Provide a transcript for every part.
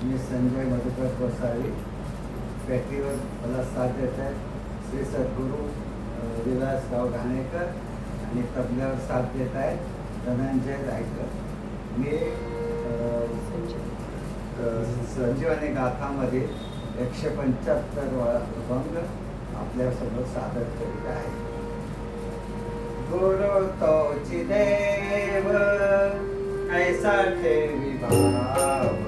मी संजय मधुकर गोसावी फॅक्टरीवर मला साथ देत आहेत. श्री सद्गुरू विलासराव घाणेकर आणि तबल्यावर साथ देत आहेत. धनंजय रायकर. मी संजीवनी गाथामध्ये एकशे पंच्याहत्तर अभंग आपल्यासोबत सादर करीत आहे. गुरु तो देव कैसा ठेवी बाबा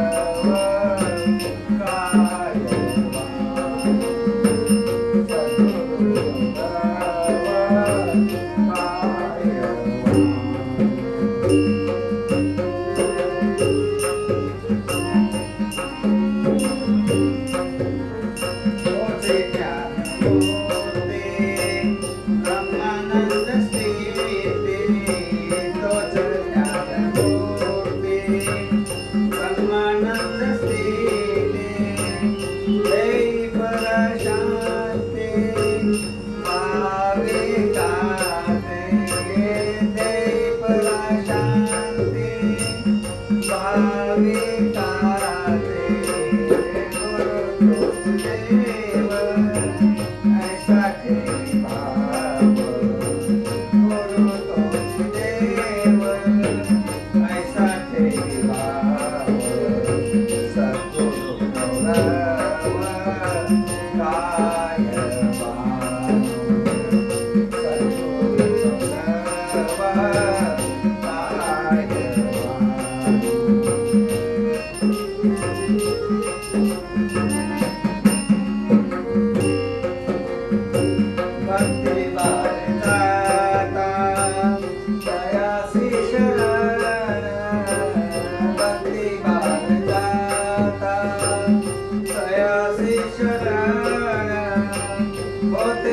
mar. day.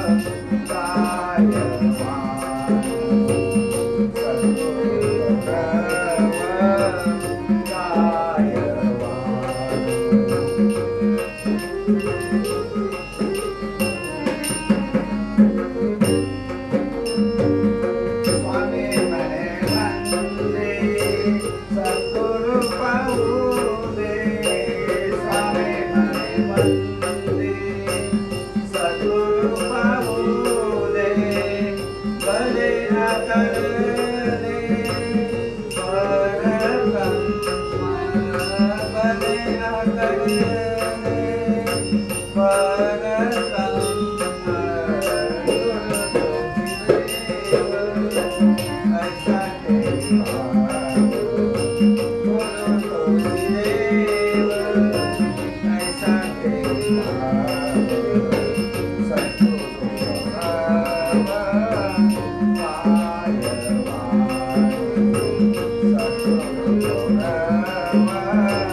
love. Thank you.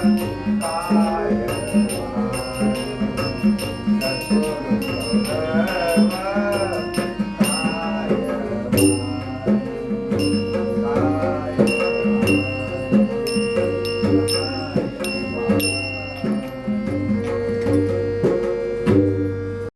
Goodbye.